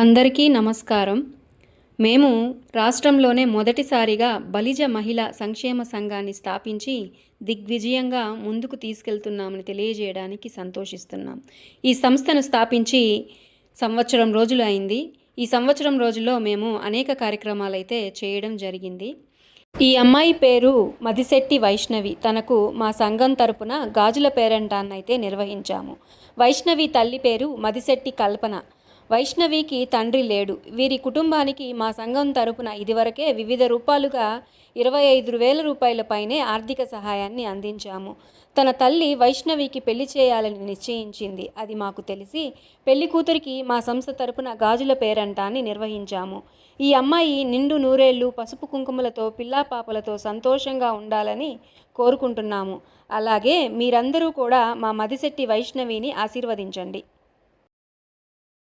అందరికీ నమస్కారం. మేము రాష్ట్రంలోనే మొదటిసారిగా బలిజ మహిళ సంక్షేమ సంఘాన్ని స్థాపించి దిగ్విజయంగా ముందుకు తీసుకెళ్తున్నామని తెలియజేయడానికి సంతోషిస్తున్నాం. ఈ సంస్థను స్థాపించి సంవత్సరం రోజులు అయింది. ఈ సంవత్సరం రోజుల్లో మేము అనేక కార్యక్రమాలు అయితే చేయడం జరిగింది. ఈ అమ్మాయి పేరు మదిశెట్టి వైష్ణవి. తనకు మా సంఘం తరపున గాజుల పేరంటాన్నైతే నిర్వహించాము. వైష్ణవి తల్లి పేరు మదిశెట్టి కల్పన. వైష్ణవికి తండ్రి లేడు. వీరి కుటుంబానికి మా సంఘం తరపున ఇదివరకే వివిధ రూపాలుగా ఇరవై ఐదు వేల రూపాయల పైనే ఆర్థిక సహాయాన్ని అందించాము. తన తల్లి వైష్ణవికి పెళ్ళి చేయాలని నిశ్చయించింది. అది మాకు తెలిసి పెళ్ళి కూతురికి మా సంస్థ తరపున గాజుల పేరంటాన్ని నిర్వహించాము. ఈ అమ్మాయి నిండు నూరేళ్ళు పసుపు కుంకుమలతో పిల్లా పాపలతో సంతోషంగా ఉండాలని కోరుకుంటున్నాము. అలాగే మీరందరూ కూడా మా మదిశెట్టి వైష్ణవిని ఆశీర్వదించండి.